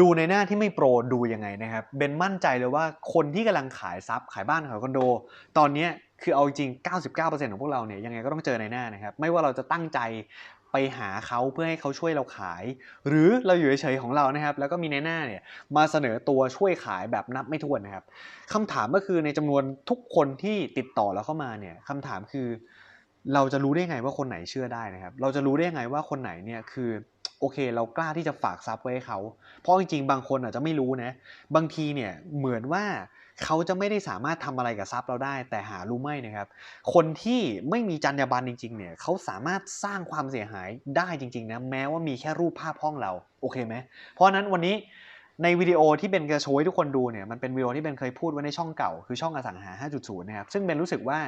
ดูในหน้าที่ไม่โปรดูยังไงนะครับเบนมั่นใจเลยว่าคนที่กำลังขายซับขายบ้านขายคอนโด ตอนนี้คือเอาจริง 99%ของพวกเราเนี่ยยังไงก็ต้องเจอในหน้านะครับ ไม่ว่าเราจะตั้งใจไปหาเขาเพื่อให้เขาช่วยเราขาย หรือเราอยู่เฉยๆของเรานะครับ แล้วก็มีในหน้าเนี่ยมาเสนอตัวช่วยขายแบบนับไม่ถ้วนนะครับคำถามก็คือในจำนวนทุกคนที่ติดต่อเราเข้ามาเนี่ยคำถามคือ เราจะรู้ได้ไงว่าคนไหนเชื่อได้นะครับ เราจะรู้ได้ไงว่าคนไหนเนี่ยคือ โอเค เรากล้าที่จะฝากทรัพย์ไว้ให้เขา เพราะจริงๆ บางคนอาจจะไม่รู้นะ บางทีเนี่ยเหมือนว่าเขาจะไม่ได้สามารถทำอะไรกับทรัพย์เราได้ แต่หารู้ไม่นะครับ คนที่ไม่มีจรรยาบรรณจริงๆเนี่ยเขาสามารถสร้างความเสียหายได้จริงๆนะแม้ว่ามีแค่รูปภาพห้องเราโอเคไหมเพราะนั้นวันนี้ ในวิดีโอที่เบนจะโชว์ให้ทุกคนดูเนี่ยมันเป็นวิดีโอที่เบนเคยพูดไว้ในช่องเก่าคือช่องอสังหา 5.0 นะครับซึ่งเบนรู้สึกว่า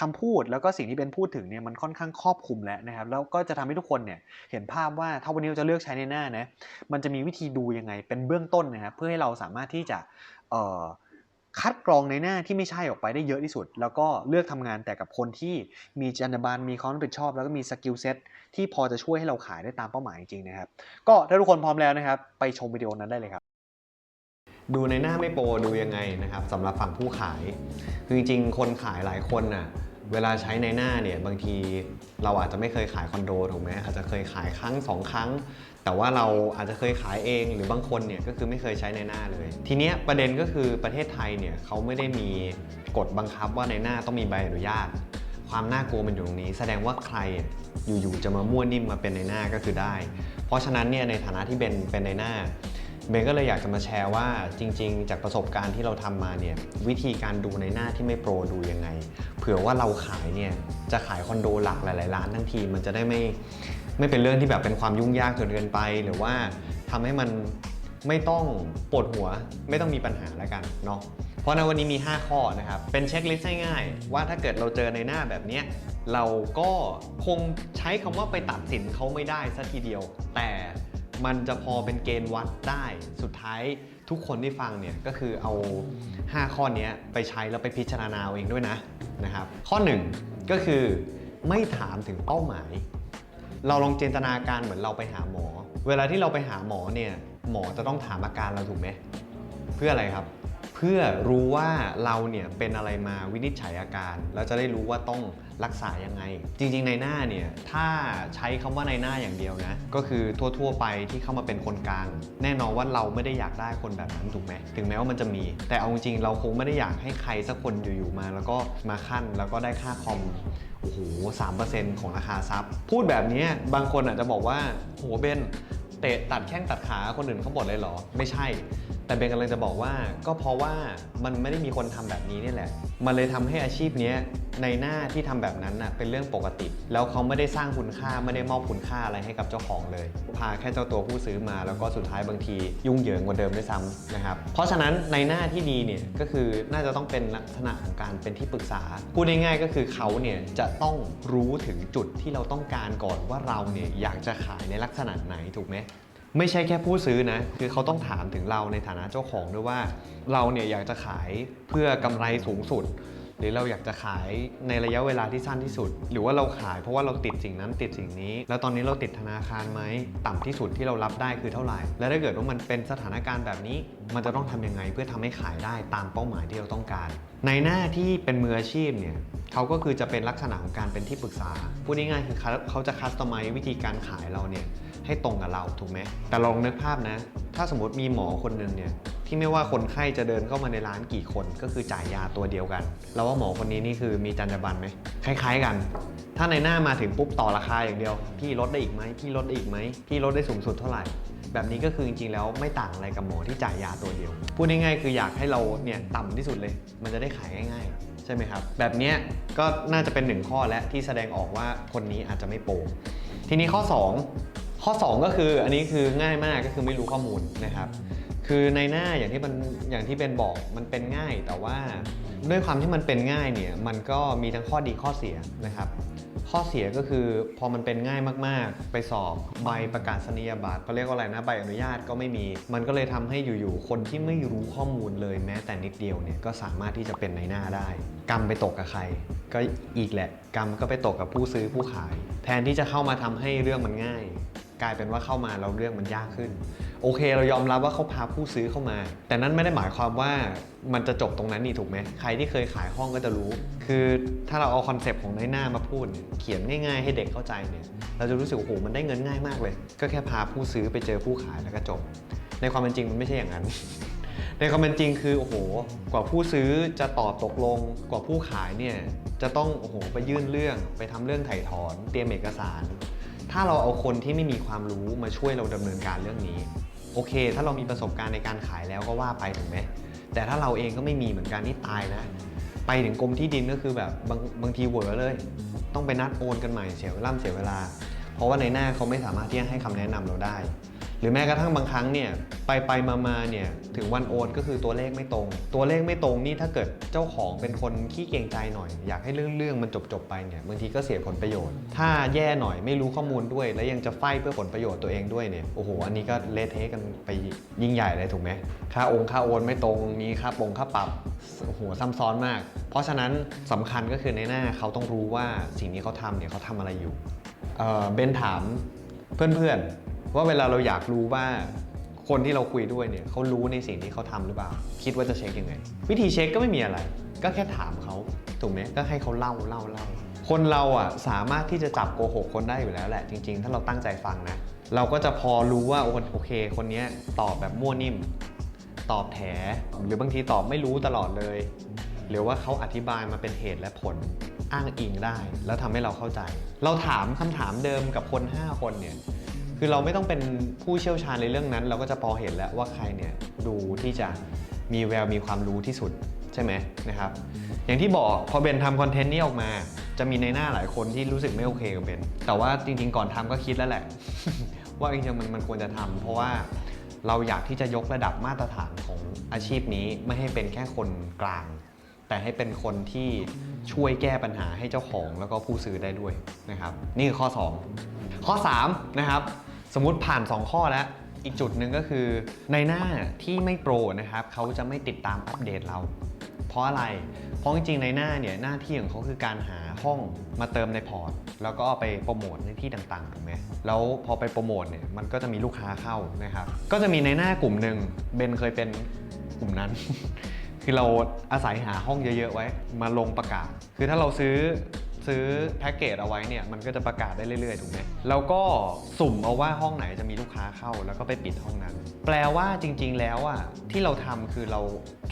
คำพูดแล้วก็สิ่งที่เบนพูดถึงเนี่ยมันค่อนข้างครอบคลุมแล้วนะครับแล้วก็จะทำให้ทุกคนเนี่ยเห็นภาพว่าถ้าวันนี้เราจะเลือกใช้ในหน้านะมันจะมีวิธีดูยังไงเป็นเบื้องต้นนะครับเพื่อให้เราสามารถที่จะคัดกรองในหน้าที่ไม่ใช่ออกไปได้เยอะที่สุด แล้วก็เลือกทำงานแต่กับคนที่มีจรรยาบรรณมีความรับผิดชอบ แล้วก็มีสกิลเซ็ตที่พอจะช่วยให้เราขายได้ตามเป้าหมายจริงๆนะครับ ก็ถ้าทุกคนพร้อมแล้วนะครับ ไปชมวิดีโอนั้นได้เลยครับ ดูในหน้าไม่โปรดูยังไงนะครับสำหรับฝั่งผู้ขาย คือจริงๆ คนขายหลายคนน่ะเวลาใช้ในหน้าเนี่ยบางทีเราอาจจะไม่เคยขายคอนโดถูกไหมอาจจะเคยขายครั้งสองครั้ง แต่ว่าเราอาจจะเคยขายเอง หรือบางคนเนี่ยก็คือไม่เคยใช้ในหน้าเลย ทีเนี้ยประเด็นก็คือประเทศไทยเนี่ยเขาไม่ได้มีกฎบังคับว่าในหน้าต้องมีใบอนุญาต ความน่ากลัวมันอยู่ตรงนี้ แสดงว่าใครอยู่ๆจะมามั่วนิ่มมาเป็นในหน้าก็คือได้ เพราะฉะนั้นเนี่ยในฐานะที่เป็นเป็นในหน้า เบนก็เลยอยากจะมาแชร์ว่าจริง ๆ จากประสบการณ์ที่เราทำมาเนี่ยวิธีการดูในหน้าที่ไม่โปรดูยังไง เผื่อว่าเราขายเนี่ยจะขายคอนโดหลักหลายๆล้านทั้งทีมันจะได้ไม่ไม่เป็นเรื่องที่แบบเป็นความยุ่งยากจนเกินไป หรือว่าทำให้มันไม่ต้องปวดหัวไม่ต้องมีปัญหาแล้วกันเนาะเพราะในวันนี้มี 5 ข้อนะครับ เป็นเช็คลิสต์ง่ายๆว่าถ้าเกิดเราเจอในหน้าแบบนี้เราก็คงใช้คำว่าไปตัดสินเขาไม่ได้ซะทีเดียว แต่ มันจะพอเป็นเกณฑ์วัดได้ สุดท้ายทุกคนที่ฟังเนี่ยก็คือเอา 5 ข้อนี้ไปใช้แล้วไปพิจารณาเอาเองด้วยนะนะครับ ข้อ 1 ก็คือไม่ถามถึงเป้าหมาย เราลองจินตนาการเหมือนเราไปหาหมอ เวลาที่เราไปหาหมอเนี่ยหมอจะต้องถามอาการเราถูกไหมเพื่ออะไรครับ เพื่อรู้ว่าเราเนี่ยเป็นอะไรมาวินิจฉัยอาการ แล้วจะได้รู้ว่าต้องรักษายังไง จริงๆในหน้าเนี่ยถ้าใช้คำว่าในหน้าอย่างเดียวนะ ก็คือทั่วๆไปที่เข้ามาเป็นคนกลาง แน่นอนว่าเราไม่ได้อยากได้คนแบบนั้นถูกไหมถึงแม้ว่ามันจะมี แต่เอาจริงๆเราคงไม่ได้อยากให้ใครสักคนอยู่ๆมา แล้วก็มาขั้นแล้วก็ได้ค่าคอมโอ้โหสามเปอร์เซ็นต์ของราคาซับพูดแบบนี้บางคนอาจจะบอกว่าโหเบนเตะตัดแข้งตัดขาคนอื่นเขาหมดเลยเหรอ ไม่ใช่ แต่เบนกำลังจะบอกว่าก็เพราะว่ามันไม่ได้มีคนทำแบบนี้นี่แหละ มันเลยทำให้อาชีพนี้ในหน้าที่ทำแบบนั้นน่ะเป็นเรื่องปกติ แล้วเขาไม่ได้สร้างคุณค่าไม่ได้มอบคุณค่าอะไรให้กับเจ้าของเลย พาแค่เจ้าตัวผู้ซื้อมา แล้วก็สุดท้ายบางทียุ่งเหยิงกว่าเดิมด้วยซ้ำนะครับเพราะฉะนั้นในหน้าที่ดีเนี่ยก็คือน่าจะต้องเป็นลักษณะของการเป็นที่ปรึกษาพูดง่ายๆก็คือเขาเนี่ยจะต้องรู้ถึงจุดที่เราต้องการก่อนว่าเราเนี่ยอยากจะขายในลักษณะไหนถูกไหม ไม่ใช่แค่ผู้ซื้อนะ คือเขาต้องถามถึงเราในฐานะเจ้าของด้วยว่า เราเนี่ยอยากจะขายเพื่อกำไรสูงสุด หรือเราอยากจะขายในระยะเวลาที่สั้นที่สุด หรือว่าเราขายเพราะว่าเราติดสิ่งนั้นติดสิ่งนี้ แล้วตอนนี้เราติดธนาคารไหมต่ำที่สุดที่เรารับได้คือเท่าไหร่ และถ้าเกิดว่ามันเป็นสถานการณ์แบบนี้ มันจะต้องทำยังไงเพื่อทำให้ขายได้ตามเป้าหมายที่เราต้องการ ในหน้าที่เป็นมืออาชีพเนี่ยเขาก็คือจะเป็นลักษณะของการเป็นที่ปรึกษาพูดง่ายๆคือเขาเขาจะคัสตอมไมวิธีการขายเราเนี่ย ให้ตรงกับเราถูกไหมแต่ลองนึกภาพนะ ถ้าสมมติมีหมอคนหนึ่งเนี่ยที่ไม่ว่าคนไข้จะเดินเข้ามาในร้านกี่คน ก็คือจ่ายยาตัวเดียวกัน เราว่าหมอคนนี้นี่คือมีจรรยาบรรณไหมคล้าย ๆ กัน ถ้าในหน้ามาถึงปุ๊บต่อราคาอย่างเดียว พี่ลดได้อีกไหมพี่ลดได้อีกไหมพี่ลดได้สูงสุดเท่าไหร่ แบบนี้ก็คือจริงๆแล้วไม่ต่างอะไรกับหมอที่จ่ายยาตัวเดียว พูดง่ายๆคืออยากให้เราเนี่ยต่ำที่สุดเลย มันจะได้ขายง่าย ๆ ใช่ไหมครับ แบบนี้ก็น่าจะเป็นหนึ่งข้อและที่แสดงออกว่าคนนี้อาจจะไม่โปรทีนี้ข้อ 2 ข้อ 2 ก็คืออันนี้คือง่ายมากก็คือไม่รู้ข้อมูลนะครับ คือในหน้าอย่างที่มันอย่างที่เป็นบอกมันเป็นง่าย แต่ว่าด้วยความที่มันเป็นง่ายเนี่ยมันก็มีทั้งข้อดีข้อเสียนะครับข้อเสียก็คือพอมันเป็นง่ายมากๆ ไปสอบใบประกาศนียบัตรเขาเรียกว่าอะไรนะใบอนุญาตก็ไม่มี มันก็เลยทำให้อยู่ๆคนที่ไม่รู้ข้อมูลเลยแม้แต่นิดเดียวเนี่ยก็สามารถที่จะเป็นในหน้าได้ กรรมไปตกกับใคร ก็อีกแหละ กรรมก็ไปตกกับผู้ซื้อผู้ขาย แทนที่จะเข้ามาทำให้เรื่องมันง่าย กลายเป็นว่าเข้ามาเราเรื่องมันยากขึ้น โอเค เรายอมรับว่าเขาพาผู้ซื้อเข้ามา แต่นั้นไม่ได้หมายความว่ามันจะจบตรงนั้นนี่ถูกไหมใครที่เคยขายห้องก็จะรู้ คือถ้าเราเอาคอนเซปต์ของในหน้ามาพูด เขียนง่ายๆให้เด็กเข้าใจเนี่ยเราจะรู้สึกโอ้โหมันได้เงินง่ายมากเลย ก็แค่พาผู้ซื้อไปเจอผู้ขายแล้วก็จบ ในความเป็นจริงมันไม่ใช่อย่างนั้นในความเป็นจริงคือโอ้โห กว่าผู้ซื้อจะตอบตกลง กว่าผู้ขายเนี่ยจะต้องโอ้โหไปยื่นเรื่องไปทำเรื่องไถ่ถอน เตรียมเอกสาร ถ้าเราเอาคนที่ไม่มีความรู้มาช่วยเราดำเนินการเรื่องนี้ โอเค ถ้าเรามีประสบการณ์ในการขายแล้วก็ว่าไปถูกไหมแต่ถ้าเราเองก็ไม่มีเหมือนกันนี่ตายนะ ไปถึงกรมที่ดินก็คือแบบบางบางทีเหวอเลย ต้องไปนัดโอนกันใหม่เสียเวลาเสียเวลา เพราะว่าในหน้าเขาไม่สามารถที่จะให้คำแนะนำเราได้ หรือแม้กระทั่งบางครั้งเนี่ยไปไปมามาเนี่ยถึงวันโอนก็คือตัวเลขไม่ตรง ตัวเลขไม่ตรงนี่ถ้าเกิดเจ้าของเป็นคนขี้เกรงใจหน่อย อยากให้เรื่องเรื่องมันจบจบไปเนี่ยบางทีก็เสียผลประโยชน์ ถ้าแย่หน่อยไม่รู้ข้อมูลด้วย แล้วยังจะไฟเพื่อผลประโยชน์ตัวเองด้วยเนี่ยโอ้โหอันนี้ก็เละเทะกันไปยิ่งใหญ่เลยถูกไหมค่าองค่าโอนไม่ตรงมีค่าปงค่าปรับโอ้โหซ้ำซ้อนมาก เพราะฉะนั้นสำคัญก็คือในหน้าเขาต้องรู้ว่าสิ่งที่เขาทำเนี่ยเขาทำอะไรอยู่เออเบนถามเพื่อนๆ ว่าเวลาเราอยากรู้ว่าคนที่เราคุยด้วยเนี่ยเขารู้ในสิ่งที่เขาทำหรือเปล่า คิดว่าจะเช็คยังไง วิธีเช็คก็ไม่มีอะไร ก็แค่ถามเขาถูกไหมก็ให้เขาเล่าเล่าเล่าคนเราอะสามารถที่จะจับโกหกคนได้อยู่แล้วแหละ จริง ๆ ถ้าเราตั้งใจฟังนะเราก็จะพอรู้ว่าโอเค คนนี้ตอบแบบมั่วนิ่ม ตอบแถ หรือบางทีตอบไม่รู้ตลอดเลย หรือว่าเขาอธิบายมาเป็นเหตุและผลอ้างอิงได้ แล้วทำให้เราเข้าใจ เราถามคำถามเดิมกับคน 5 คนเนี่ย คือเราไม่ต้องเป็นผู้เชี่ยวชาญในเรื่องนั้น เราก็จะพอเห็นแล้วว่าใครเนี่ยดูที่จะมีแววมีความรู้ที่สุดใช่ไหมนะครับ อย่างที่บอกพอเบนทำคอนเทนต์นี้ออกมา จะมีในหน้าหลายคนที่รู้สึกไม่โอเคกับเบนแต่ว่าจริงๆก่อนทำก็คิดแล้วแหละ ว่าจริงๆมันมันควรจะทำเพราะว่าเราอยากที่จะยกระดับมาตรฐานของอาชีพนี้ไม่ให้เป็นแค่คนกลาง แต่ให้เป็นคนที่ช่วยแก้ปัญหาให้เจ้าของแล้วก็ผู้ซื้อได้ด้วยนะครับ นี่คือข้อ 2 ข้อ3นะครับ สมมุติผ่าน 2 ข้อแล้ว อีกจุดหนึ่งก็คือในหน้าที่ไม่โปรนะครับเขาจะไม่ติดตามอัปเดตเรา เพราะอะไร เพราะจริงๆในหน้าเนี่ยหน้าที่ของเขาคือการหาห้องมาเติมในพอร์ต แล้วก็เอาไปโปรโมทในที่ต่างๆถูกไหมแล้วพอไปโปรโมทเนี่ยมันก็จะมีลูกค้าเข้านะครับก็จะมีในหน้ากลุ่มหนึ่งเบนเคยเป็นกลุ่มนั้น คือเราอาศัยหาห้องเยอะๆไว้ มาลงประกาศ คือถ้าเราซื้อ ซื้อแพ็กเกจเอาไว้เนี่ยมันก็จะประกาศได้เรื่อยๆถูกไหมแล้วก็สุ่มเอาว่าห้องไหนจะมีลูกค้าเข้าแล้วก็ไปปิดห้องนั้น แปลว่าจริง ๆ แล้วอะที่เราทำคือเรา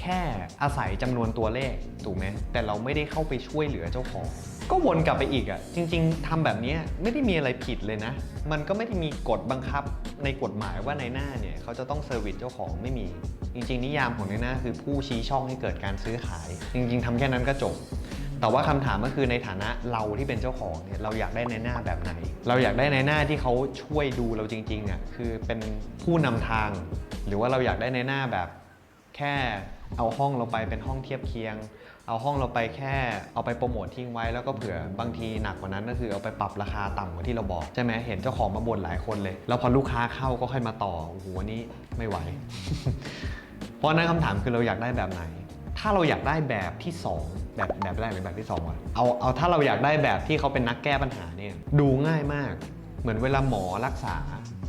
แค่อาศัยจำนวนตัวเลขถูกไหมแต่เราไม่ได้เข้าไปช่วยเหลือเจ้าของก็วนกลับไปอีกอะ จริง ๆทำแบบนี้ไม่ได้มีอะไรผิดเลยนะ มันก็ไม่ได้มีกฎบังคับในกฎหมายว่าในหน้าเนี่ยเขาจะต้องเซอร์วิสเจ้าของไม่มี จริง ๆ นิยามของในหน้าคือผู้ชี้ช่องให้เกิดการซื้อขาย จริง ๆทำแค่นั้นก็จบ แต่ว่าคำถามก็คือในฐานะเราที่เป็นเจ้าของเนี่ยเราอยากได้ในหน้าแบบไหน เราอยากได้ในหน้าที่เขาช่วยดูเราจริงๆอะคือเป็นผู้นำทาง หรือว่าเราอยากได้ในหน้าแบบ แค่เอาห้องเราไปเป็นห้องเทียบเคียง เอาห้องเราไปแค่เอาไปโปรโมททิ้งไว้แล้วก็เผื่อบางทีหนักกว่านั้นก็คือเอาไปปรับราคาต่ำกว่าที่เราบอกใช่ไหมเห็นเจ้าของมาบ่นหลายคนเลย แล้วพอลูกค้าเข้าก็ค่อยมาต่อโอ้โหอันนี้ไม่ไหว เพราะฉะนั้นคำถามคือเราอยากได้แบบไหน ถ้าเราอยากได้แบบที่ 2 แบบแบบแรกหรือแบบที่2วะเอาเอาถ้าเราอยากได้แบบที่เขาเป็นนักแก้ปัญหาเนี่ยดูง่ายมาก เหมือนเวลาหมอรักษา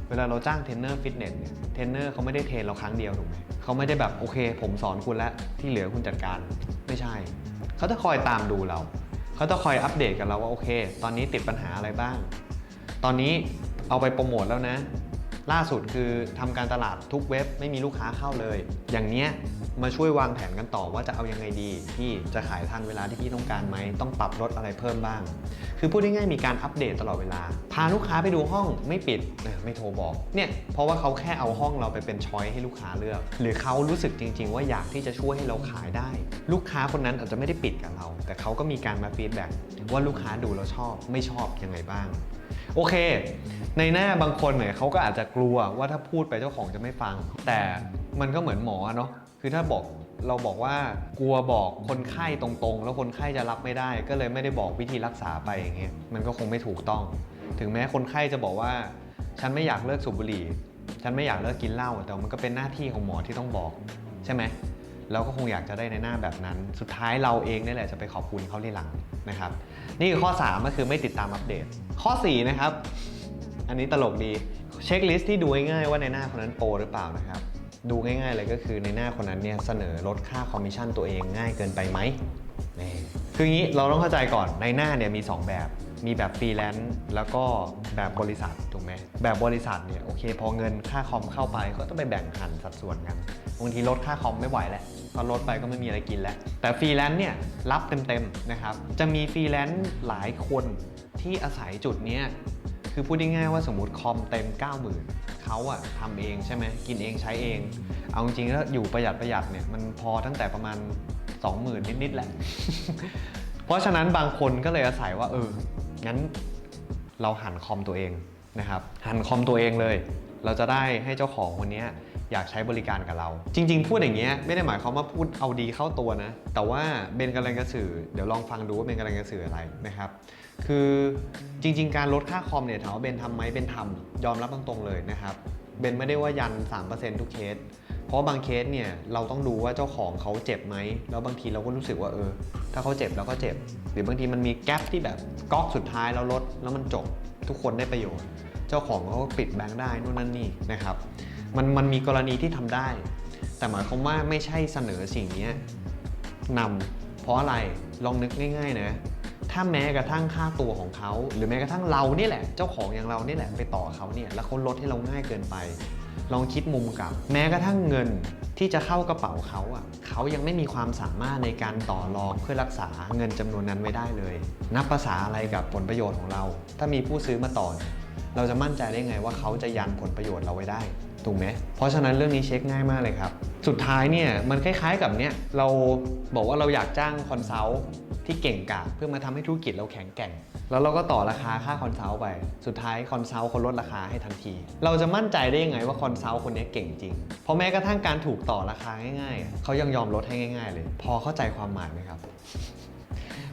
เวลาเราจ้างเทรนเนอร์ฟิตเนสเนี่ยเทรนเนอร์เขาไม่ได้เทรนเราครั้งเดียวถูกไหมเขาไม่ได้แบบโอเค ผมสอนคุณแล้วที่เหลือคุณจัดการไม่ใช่ เขาจะคอยตามดูเรา เขาจะคอยอัปเดตกับเราว่าโอเค ตอนนี้ติดปัญหาอะไรบ้าง ตอนนี้เอาไปโปรโมทแล้วนะ ล่าสุดคือทำการตลาดทุกเว็บไม่มีลูกค้าเข้าเลย อย่างเนี้ยมาช่วยวางแผนกันต่อว่าจะเอายังไงดี พี่จะขายทันเวลาที่พี่ต้องการไหมต้องปรับลดอะไรเพิ่มบ้าง คือพูดง่ายๆมีการอัปเดตตลอดเวลา พาลูกค้าไปดูห้องไม่ปิดไม่โทรบอกเนี่ยเพราะว่าเขาแค่เอาห้องเราไปเป็นช้อยให้ลูกค้าเลือก หรือเขารู้สึกจริง ๆ ว่าอยากที่จะช่วยให้เราขายได้ ลูกค้าคนนั้นอาจจะไม่ได้ปิดกับเรา แต่เขาก็มีการมาฟีดแบ็กว่าลูกค้าดูแล้วชอบไม่ชอบยังไงบ้าง โอเค ในหน้าบางคนเนี่ยเขาก็อาจจะกลัวว่าถ้าพูดไปเจ้าของจะไม่ฟัง แต่มันก็เหมือนหมอเนาะคือถ้าบอกเราบอกว่ากลัวบอกคนไข้ตรงๆ แล้วคนไข้จะรับไม่ได้ ก็เลยไม่ได้บอกวิธีรักษาไปอย่างเงี้ยมันก็คงไม่ถูกต้อง ถึงแม้คนไข้จะบอกว่า ฉันไม่อยากเลิกสูบบุหรี่ ฉันไม่อยากเลิกกินเหล้าแต่มันก็เป็นหน้าที่ของหมอที่ต้องบอก ใช่ไหมเราก็คงอยากจะได้ในหน้าแบบนั้น สุดท้ายเราเองนี่แหละจะไปขอบคุณเขาทีหลังนะครับ นี่คือข้อ 3 ก็คือไม่ติดตามอัปเดต ข้อ 4 นะครับ อันนี้ตลกดี เช็คลิสต์ที่ดูง่ายๆว่าในหน้าคนนั้นโปรหรือเปล่านะครับ ดูง่ายๆเลยก็คือในหน้าคนนั้นเนี่ยเสนอลดค่าคอมมิชชั่นตัวเองง่ายเกินไปไหมนี่คืออย่างนี้เราต้องเข้าใจก่อนในหน้าเนี่ยมี 2 แบบมีแบบฟรีแลนซ์แล้วก็แบบบริษัทถูกไหมแบบบริษัทเนี่ยโอเค พอเงินค่าคอมเข้าไปก็ต้องไปแบ่งหันสัดส่วนกันบางทีลดค่าคอมไม่ไหวแล้วพอลดไปก็ไม่มีอะไรกินแล้ว แต่ฟรีแลนซ์เนี่ยรับเต็มๆนะครับจะมีฟรีแลนซ์หลายคนที่อาศัยจุดเนี้ย คือพูดง่ายๆว่าสมมติคอมเต็ม 90,000เขาอะทำเองใช่ไหมกินเองใช้เอง เอาจริงๆแล้วอยู่ประหยัดประหยัดเนี่ยมันพอตั้งแต่ประมาณ 20,000 นิดๆแหละ เพราะฉะนั้นบางคนก็เลยอาศัยว่า เออ งั้นเราหันคอมตัวเองนะครับ หันคอมตัวเองเลย เราจะได้ให้เจ้าของคนนี้ อยากใช้บริการกับเรา จริง ๆ พูดอย่างเงี้ยไม่ได้หมายความว่าพูดเอาดีเข้าตัวนะ แต่ว่าเบนกำลังจะสื่อเดี๋ยวลองฟังดูว่าเบนกำลังจะสื่ออะไรนะครับ คือจริง ๆ การลดค่าคอมเนี่ยถามว่าเบนทำไหมเบนทำยอมรับตรงๆเลยนะครับเบนไม่ได้ว่ายัน 3%ทุกเคส เพราะบางเคสเนี่ยเราต้องดูว่าเจ้าของเขาเจ็บไหม แล้วบางทีเราก็รู้สึกว่าเออ ถ้าเขาเจ็บเราก็เจ็บ หรือบางทีมันมีแกลบที่แบบก๊อกสุดท้ายแล้วลดแล้วมันจบทุกคนได้ประโยชน์ เจ้าของเขาก็ปิดแบงค์ได้นู่นนั่นนี่นะครับ มันมันมีกรณีที่ทำได้ แต่หมายความว่าไม่ใช่เสนอสิ่งนี้นำเพราะอะไรลองนึกง่าย ๆ นะถ้าแม้กระทั่งค่าตัวของเขา หรือแม้กระทั่งเรานี่แหละ เจ้าของอย่างเรานี่แหละไปต่อเขาเนี่ยแล้วเขาลดให้เราง่ายเกินไป ลองคิดมุมกลับ แม้กระทั่งเงินที่จะเข้ากระเป๋าเขาอะเขายังไม่มีความสามารถในการต่อรองเพื่อรักษาเงินจำนวนนั้นไว้ได้เลย นับภาษาอะไรกับผลประโยชน์ของเรา ถ้ามีผู้ซื้อมาต่อ เราจะมั่นใจได้ไงว่าเขาจะยันผลประโยชน์เราไว้ได้ ถูกไหมเพราะฉะนั้นเรื่องนี้เช็คง่ายมากเลยครับ สุดท้ายเนี่ยมันคล้ายๆกับเนี่ยเราบอกว่าเราอยากจ้างคอนซัลท์ที่เก่งกาจเพื่อมาทำให้ธุรกิจเราแข็งแกร่ง แล้วเราก็ต่อราคาค่าคอนซัลท์ไป สุดท้ายคอนซัลท์เขาลดราคาให้ทันที เราจะมั่นใจได้ยังไงว่าคอนซัลท์คนนี้เก่งจริง เพราะแม้กระทั่งการถูกต่อราคาง่ายๆ เขายังยอมลดให้ง่าย ๆ เลย พอเข้าใจความหมายไหมครับ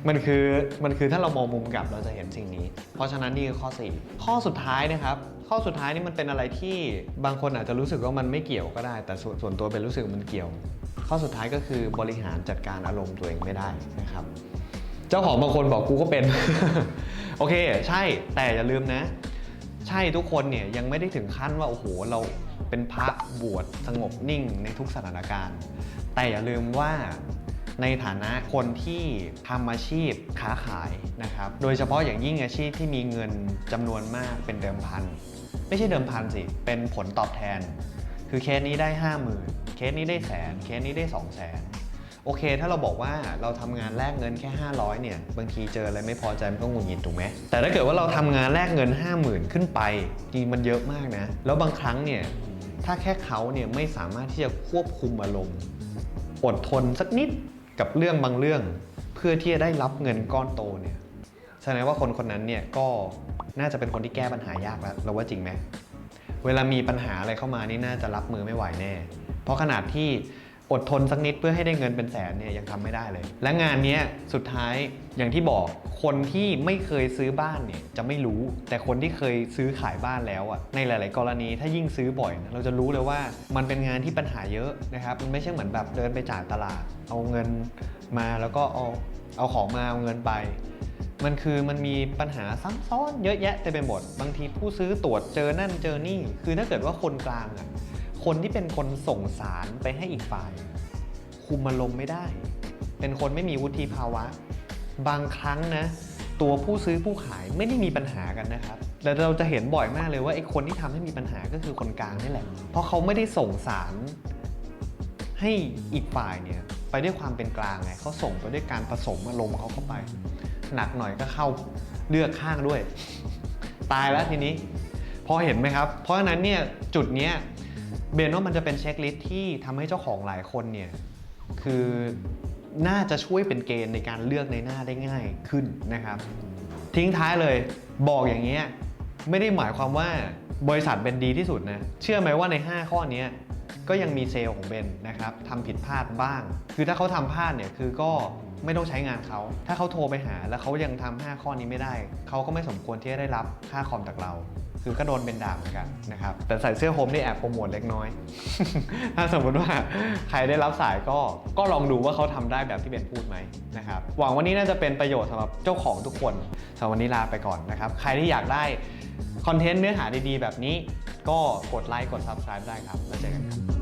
มันคือมันคือถ้าเรามองมุมกลับเราจะเห็นสิ่งนี้ เพราะฉะนั้นนี่คือข้อ 4 ข้อสุดท้ายนะครับ ข้อสุดท้ายนี่มันเป็นอะไรที่บางคนอาจจะรู้สึกว่ามันไม่เกี่ยวก็ได้ แต่ส่วนส่วนตัวเป็นรู้สึกมันเกี่ยว ข้อสุดท้ายก็คือบริหารจัดการอารมณ์ตัวเองไม่ได้นะครับ เจ้าของบางคนบอกกูก็เป็น โอเค ใช่แต่อย่าลืมนะ ใช่ทุกคนเนี่ยยังไม่ได้ถึงขั้นว่าโอ้โหเราเป็นพระบวชสงบนิ่งในทุกสถานการณ์ แต่อย่าลืมว่า ในฐานะคนที่ทำอาชีพค้าขายนะครับ โดยเฉพาะอย่างยิ่งอาชีพที่มีเงินจำนวนมากเป็นเดิมพัน ไม่ใช่เดิมพันสิ เป็นผลตอบแทน คือเคสนี้ได้ 5 0,000 เคสนี้ได้แสน เคสนี้ได้ 2 0 0 0 0 0โอเค ถ้าเราบอกว่าเราทำงานแลกเงินแค่ 500 เนี่ย บางทีเจออะไรไม่พอใจมันก็งุดหงิดถูกไหม แต่ถ้าเกิดว่าเราทำงานแลกเงิน 50,000 ขึ้นไปจริงมันเยอะมากนะ แล้วบางครั้งเนี่ย ถ้าแค่เขาเนี่ยไม่สามารถที่จะควบคุมอารมณ์ อดทนสักนิด กับเรื่องบางเรื่องเพื่อที่จะได้รับเงินก้อนโตเนี่ยแสดงว่าคนคนนั้นเนี่ยก็น่าจะเป็นคนที่แก้ปัญหายากแล้วเราว่าจริงไหมเวลามีปัญหาอะไรเข้ามานี่น่าจะรับมือไม่ไหวแน่ เพราะขนาดที่ อดทนสักนิดเพื่อให้ได้เงินเป็นแสนเนี่ยยังทำไม่ได้เลย และงานนี้สุดท้ายอย่างที่บอกคนที่ไม่เคยซื้อบ้านเนี่ยจะไม่รู้ แต่คนที่เคยซื้อขายบ้านแล้วอะในหลาย ๆ กรณีถ้ายิ่งซื้อบ่อย เราจะรู้เลยว่ามันเป็นงานที่ปัญหาเยอะนะครับมันไม่ใช่เหมือนแบบเดินไปจ่ายตลาด เอาเงินมาแล้วก็เอาเอาของมาเอาเงินไป มันคือมันมีปัญหาซ้ำซ้อนเยอะแยะเต็มไปหมดบางทีผู้ซื้อตรวจเจอนั่นเจอนี่ คือถ้าเกิดว่าคนกลางอะ คนที่เป็นคนส่งสารไปให้อีกฝ่าย คุมอารมณ์ไม่ได้ เป็นคนไม่มีวุฒิภาวะ บางครั้งนะ ตัวผู้ซื้อผู้ขายไม่ได้มีปัญหากันนะครับ แต่เราจะเห็นบ่อยมากเลยว่าไอ้คนที่ทำให้มีปัญหาก็คือคนกลางนี่แหละ เพราะเขาไม่ได้ส่งสารให้อีกฝ่ายเนี่ยไปด้วยความเป็นกลางไงเขาส่งไปด้วยการผสมอารมณ์เขาเข้าไป หนักหน่อยก็เข้าเลือกข้างด้วย ตายแล้วทีนี้ พอเห็นไหมครับ เพราะฉะนั้นเนี่ยจุดเนี้ย เบนว่ามันจะเป็นเช็คลิสต์ที่ทำให้เจ้าของหลายคนเนี่ยคือน่าจะช่วยเป็นเกณฑ์ในการเลือกในหน้าได้ง่ายขึ้นนะครับ ทิ้งท้ายเลยบอกอย่างเงี้ยไม่ได้หมายความว่าบริษัทเป็นดีที่สุดนะเชื่อไหมว่าใน 5 ข้อนี้ก็ยังมีเซลล์ของเบนนะครับทำผิดพลาดบ้าง คือถ้าเขาทำพลาดเนี่ยคือก็ไม่ต้องใช้งานเขา ถ้าเขาโทรไปหาแล้วเขายังทำ5ข้อนี้ไม่ได้ เขาก็ไม่สมควรที่จะได้รับค่าคอมจากเรา คือก็โดนเป็นด่าเหมือนกันนะครับแต่ใส่เสื้อโฮมนี่แอบโปรโมทเล็กน้อย ถ้าสมมติว่าใครได้รับสายก็ก็ลองดูว่าเขาทำได้แบบที่เบนพูดไหมนะครับหวังวันนี้น่าจะเป็นประโยชน์สำหรับเจ้าของทุกคนสำหรับวันนี้ลาไปก่อนนะครับใครที่อยากได้คอนเทนต์เนื้อหาดีๆ แบบนี้ ก็กดไลค์กด Subscribe ได้ครับแล้วเจอกันครับ